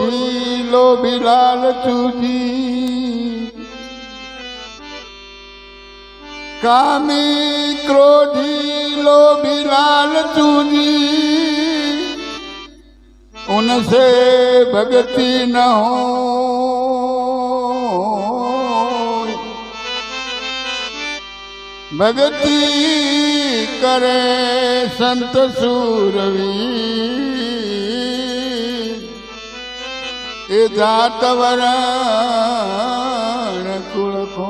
પીલો બિલાલ ચૂજી. કામી ક્રોધી લો બિલાલ ચૂજી. ઉનસે ભગતી ન હો ભગતી કરે સંત સુરવી. એ જાત કુળખો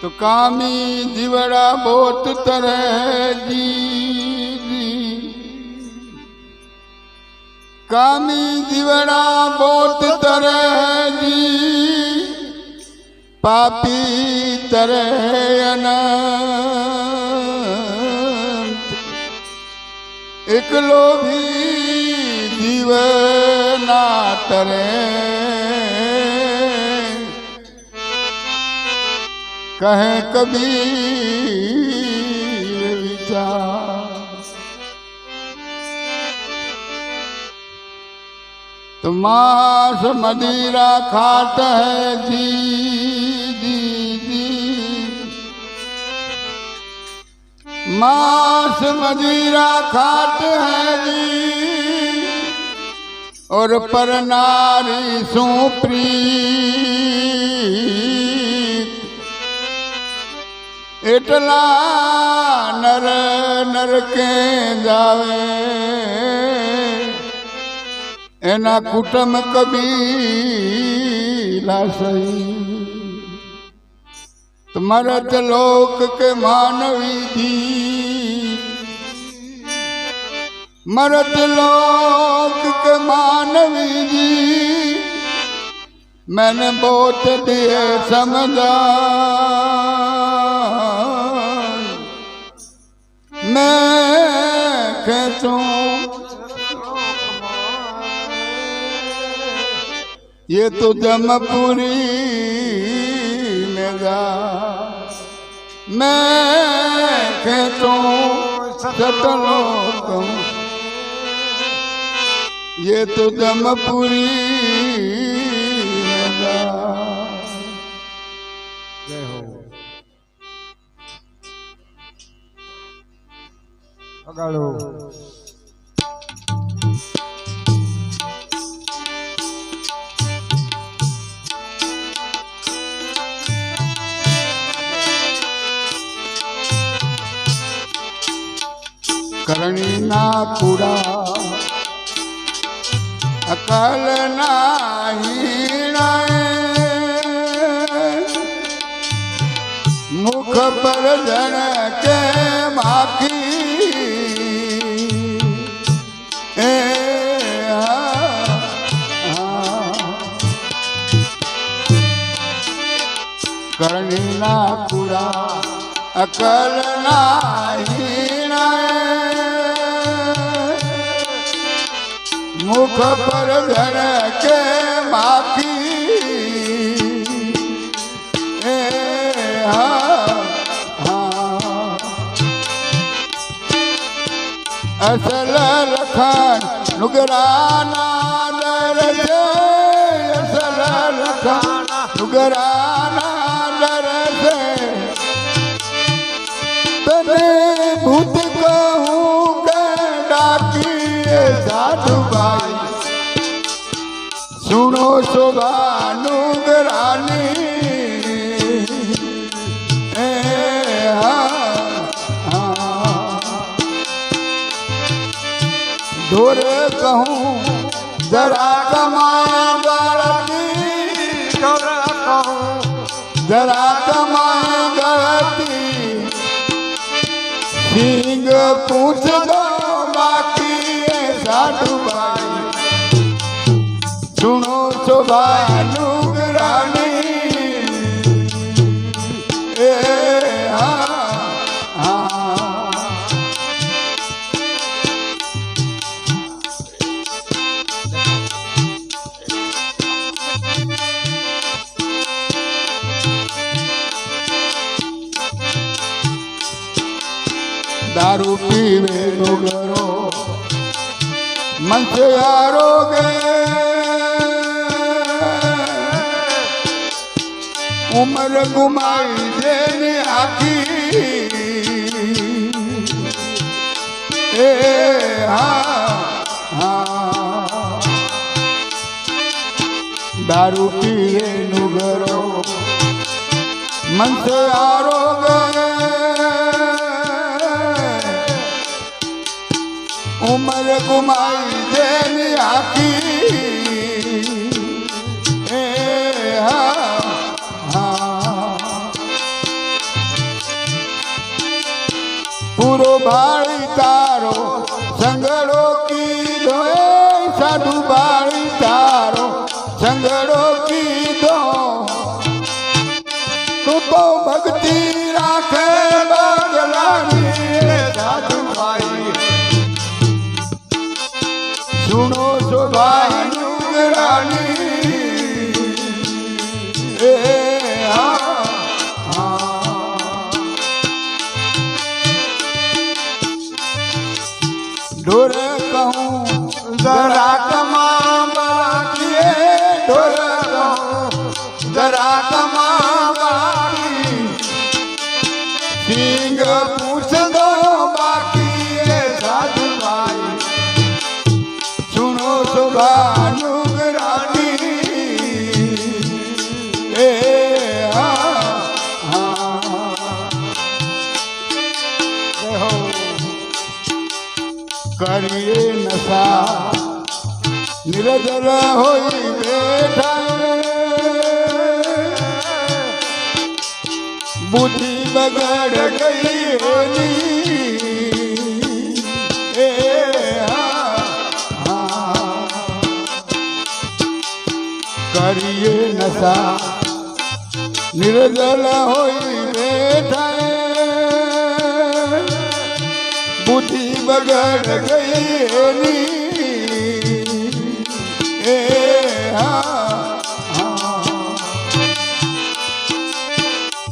તો કામી જીવડા બોત તરે કામી દીવડા બોત તરે જી પાપી તરે અનંત. એકલો ભી દીવના તરે. કહે કબીર तो मांस मदिरा खात है जी जी जी मांस मदिरा खात है जी और पर नारी सुप्रीत એટલા નર નરકે જાવે એના કુટુંબ કબીલા સહી મરત લોક કે માનવી જી મરત લોક કે માનવી જી मैंने बहुत दिए समझा मैं खेचूं ये तो जमपुरी मेगा मैं खेतों सतलों तुम ये तो जमपुरी में जा કરણીના કુડા અકલ મુખ પર જણ કે માખી? એ કરણી ના કરણીના અકલ અકલ મુખ પર ધર કે માફી? એ, હા હા. અસલ લખન નુગરાના દર અસલ લખન નુગરાના શોભાનું ગરાની એ ઢોરે કહું જરા કમાયા ગળતી જરા કમાયા ગળતી. પૂછ સુનો દારૂ પીએ નુગરો. મન से આરોગે ઉમર ગુમાઈ દેની આખી. પૂરો ભાળી હોઈ બેઠા બુદ્ધિ બગડ ગઈ એની એ હા, હા. કરીએ નશા નિર્જલ હોઈ બેઠા બુદ્ધિ બગડ ગઈ એની એ હા હા.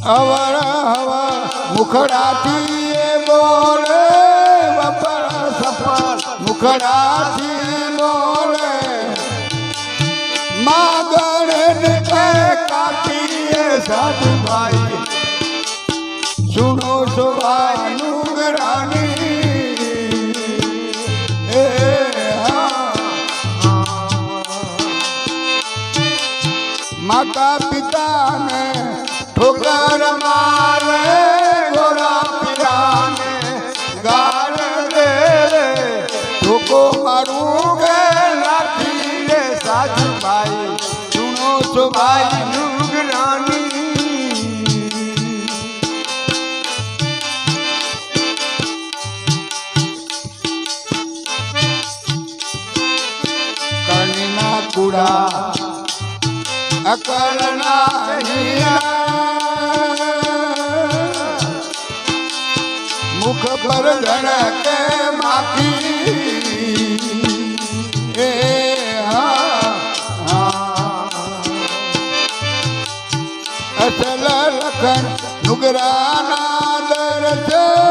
અવર હવા મુખડાથી એ બોલે બપર સફર મુખડાથી બોલે માગણ કે કાતીએ સાધુ ભાઈ સુનો સુભાઈ નુગરાની માતા પિતાને મુખ પર ધડકે માખી એ અસલ લખન નુગરાના દર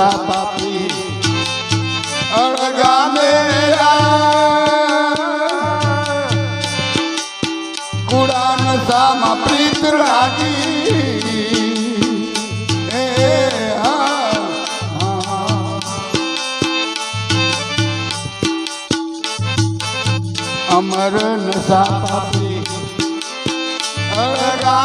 નશા પાપી અળગા મેરા કુડા નશામાં પ્રીત હા. અમર નસા પાપી અળગા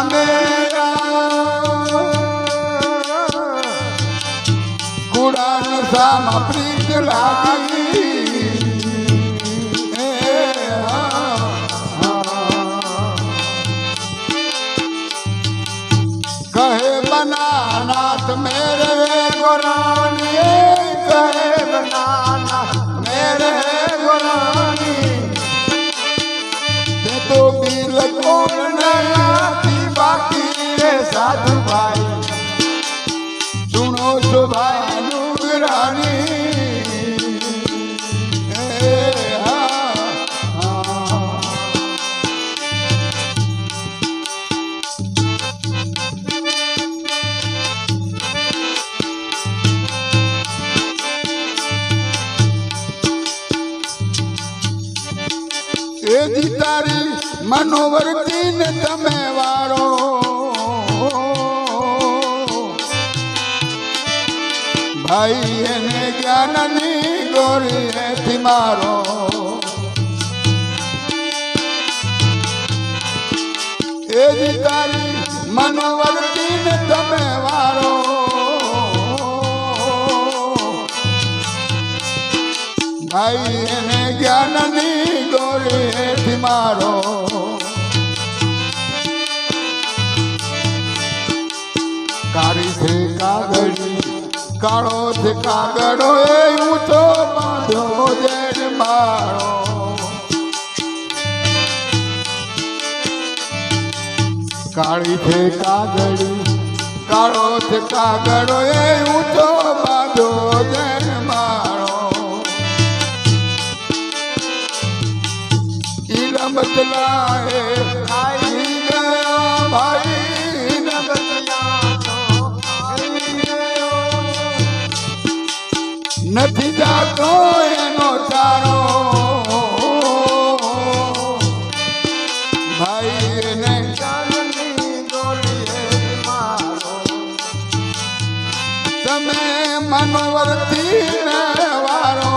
મારામાં પ્રીત લાગી. કહે બનાનાથ, મેરે ગોરાની કહે બનાના મેરે ગોરાની તે તો બિલ કોણ નથી બાકી રે સાધુ ભાઈ સુનો સુભાઈ મનોવર્તી ને તમે વારો ભાઈ એને જ્ઞાનની ગોરી એથી મારો. જ તારી મનોવર્તી ને તમે વારો ભાઈ એને જ્ઞાનની હેઠી મારો. કાળી છે કાગળી, કાળો છે કાગડો એ ઊંચો બાંધો જેન મારો. કાળી છે કાગળી, કાળો છે કાગડો એ ઊંચો બાંધો જેડ નથી જાતો એનો ચારો. ભાઈ એને તમે મનોવર્તી ને વારો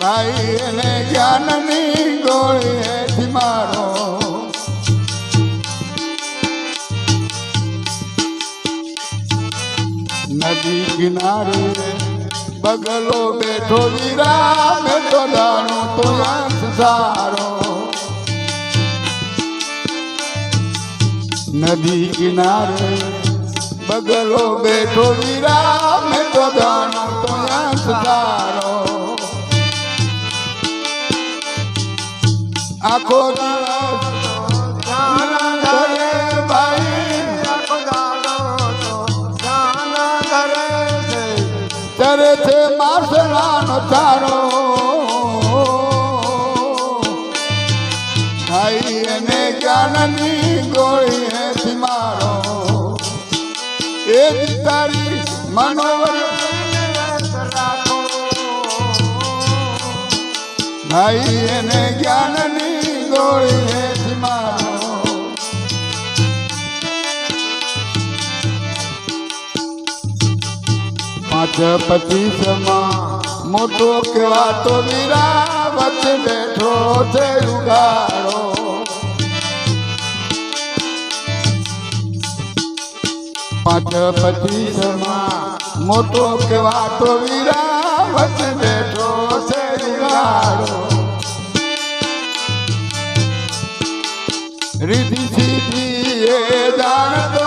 ભાઈ એને જ્ઞાનની ગોળી મારો. નદી કિનારે બગલો બેઠો વીરા બેઠો દાણો તો સારો. નદી કિનારે બગલો બેઠો વીરા બેઠો દાણો તો સારો. આખો દિવસ કરે છે માસલાનો તારો ભાઈ એને જ્ઞાનની ગોળી હેથી મારો. એ જ તારી મનોવર ભાઈ એને જ્ઞાનની ગોળી હેથી મારો. પાંચ પચીસમાં મોટો કહેવાતો વીરા વચ્ચે બેઠો છે ઉગાડો પાંચ પચીસમાં મોટો કહેવાતો વીરા વચ્ચે બેઠો છે ઉગાડો રીધી સીધી એ જાણતો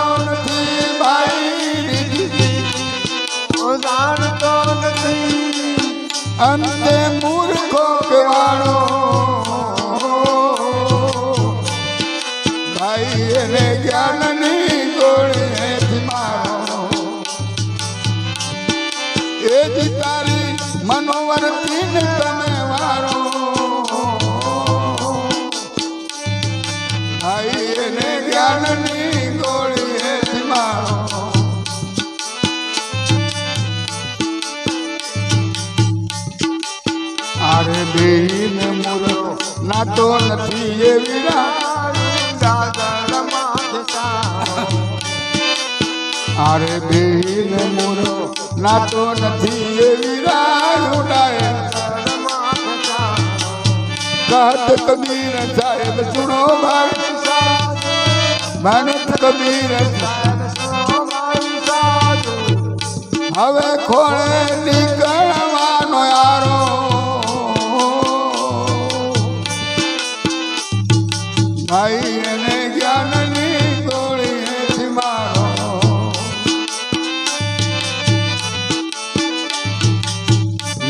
અંતે મૂર્ખો કહેવાણો નાતો નથી એ અરે બેન મોરો નાતો નથી એ વીરા ઉડાય કહત કબીર સાહેબ સુનો ભાઈ મહેનત કબીર હવે ખોળે નીકળવાનો ભાઈ અને જ્ઞાનની ગોળી સીમાડો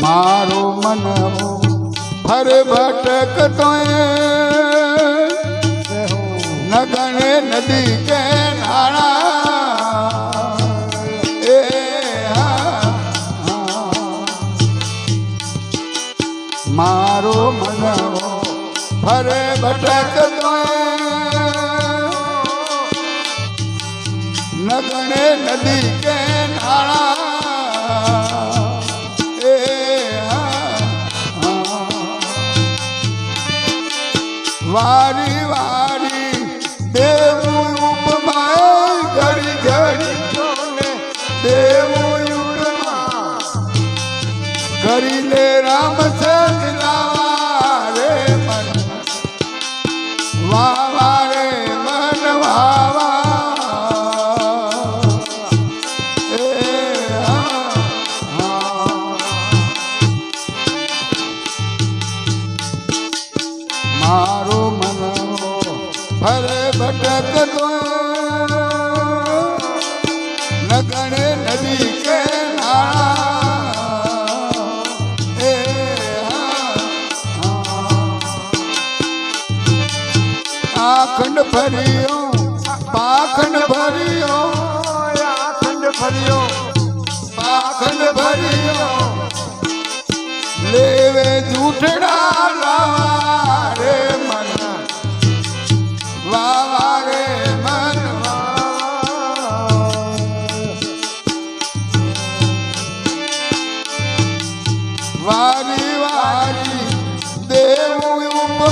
મારું. મન ફરભટક તો નગણે નદી કે નાણા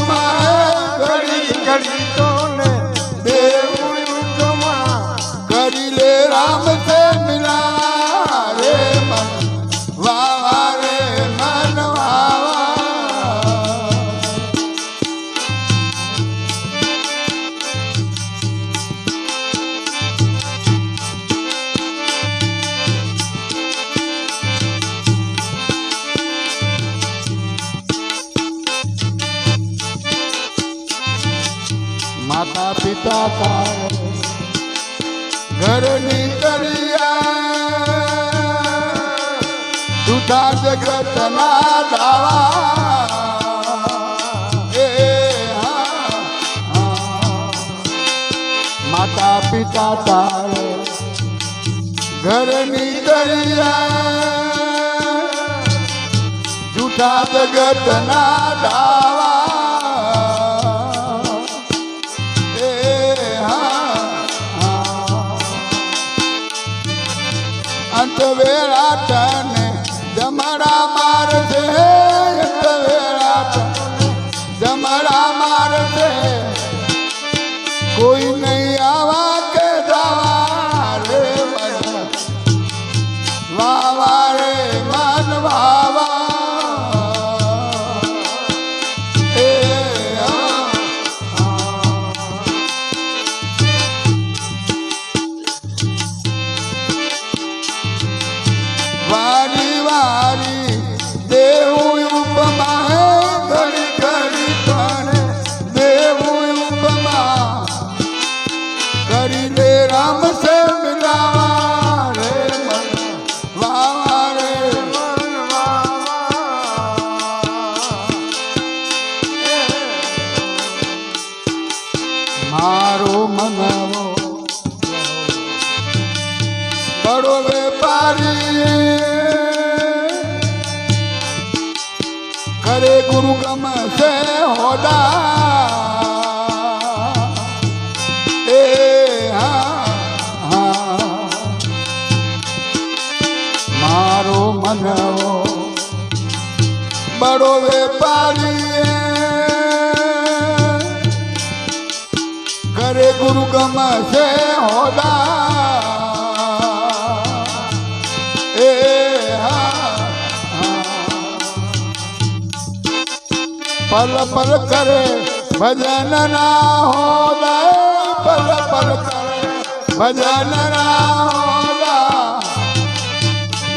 my માતા પિતા તારે ઘરની દરિયા જૂઠા જગતના ડાવા. એ હા. અંત વેળા મારો મનવો. બડો વેપારી ઘરે ગુરુ ગમશે હોદા. એ પલ પલ કરે ભજન ના હોદા. પલ પલ કરે ભજન ના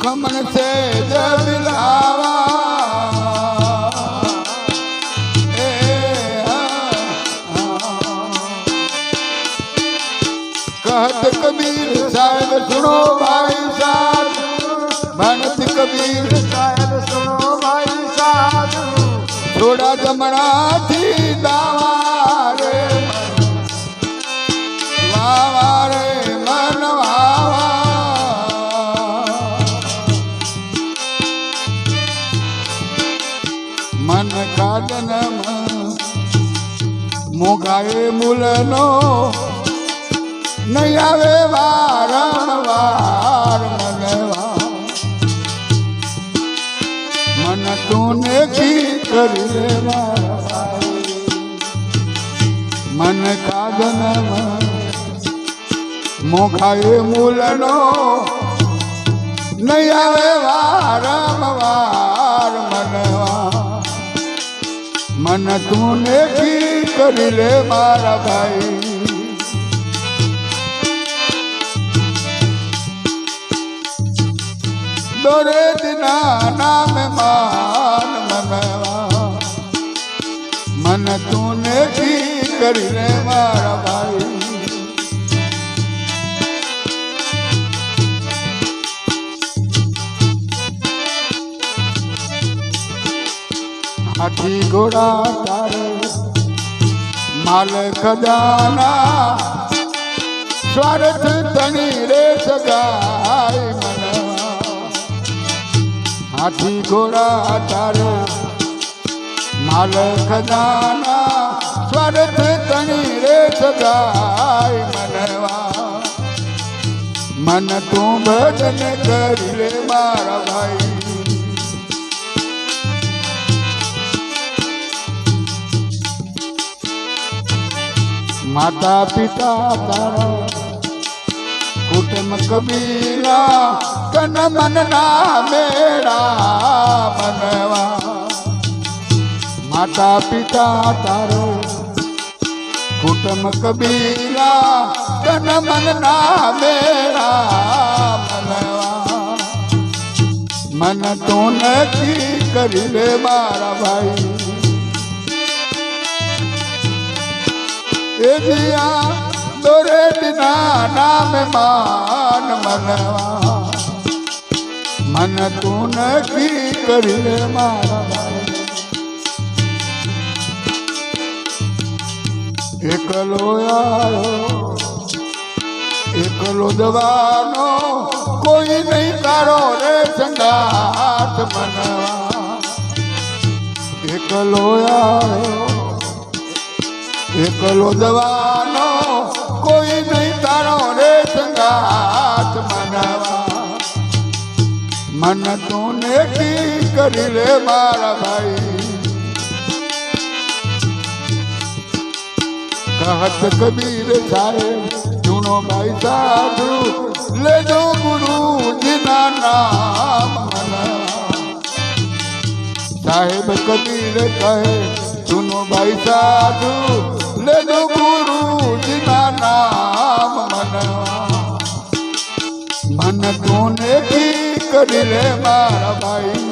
સુખમણ છે જબિલાવા એ. કહત કબીર સાહેબ સુનો ભાઈ સાહેબ. ભણત કબીર સાહેબ સુનો ભાઈ સાધુ થોડા જમણાથી દાવા. મોગાએ મૂલનો, નહીં આવે વારંવાર મનવા મન તું કી કરી લે મારા ભાઈ. મન કાદન મોખાએ મૂલનો, નહીં આવે વારંવાર મનવા મન તું કી કરી લે મારા ભાઈ. દોરે દિના નામ માન મનવા. મન તું કી કરી લે મારા ભાઈ. હાથી ઘોડા તારે માલ ખજાના સ્વાર્થ તણી રે સગાય હાથી ઘોડા તારે માલ ખજાના સ્વાર્થ તણી રે સગાય મનવા મન તું ભજન કરી લે મારા ભાઈ. માતા પિતા તારા કુટુંબ કબીલા કન મન ના મેળા મનવા માતા પિતા તારો કુટુંબ કબીલા કન મન ના મેળા મનવા મન તું નથી કરી રે મારા ભાઈ. એ જીયા દોરે દિના નામ માન મનવા. મન તું નક્કી કરી મારા. એકલો આવ્યો એકલો દવાનો, કોઈ નહીં તારો રે સંગાત મનવા. એકલો આવ્યો એકલો દવાનો કોઈ નહીં તારો રે સંગાત મનાવા. મન તું નેકી કરી લે મારા ભાઈ. કહત કબીર સાહેબ જૂનો ભાઈ સાધુ, લેજો ગુરુજીના નામ સાહેબ કબીર કહે સુનો ભાઈ સાધુ લેજો ગુરુજીના નામ મન મન તું કી કરી લે મારા ભાઈ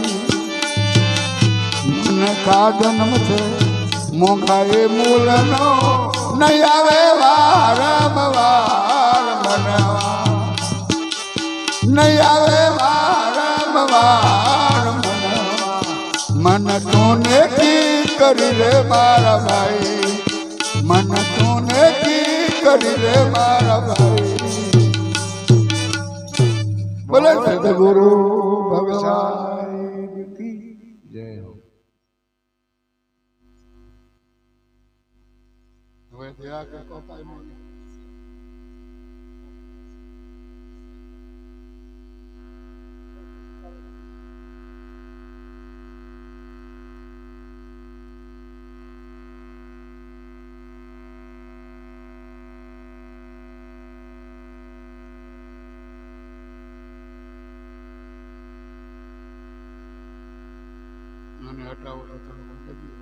મન કા જન્મ છે મોઘાએ મૂલનો નહીં આવે વારંવાર મન નહીં આવે વારંવાર મન તું કી કરી લે મારા ભાઈ કરી લે મારા ભાઈ બોલે સદગુરુ ભગવાન જય હો મને હટાવો તો તમે કરી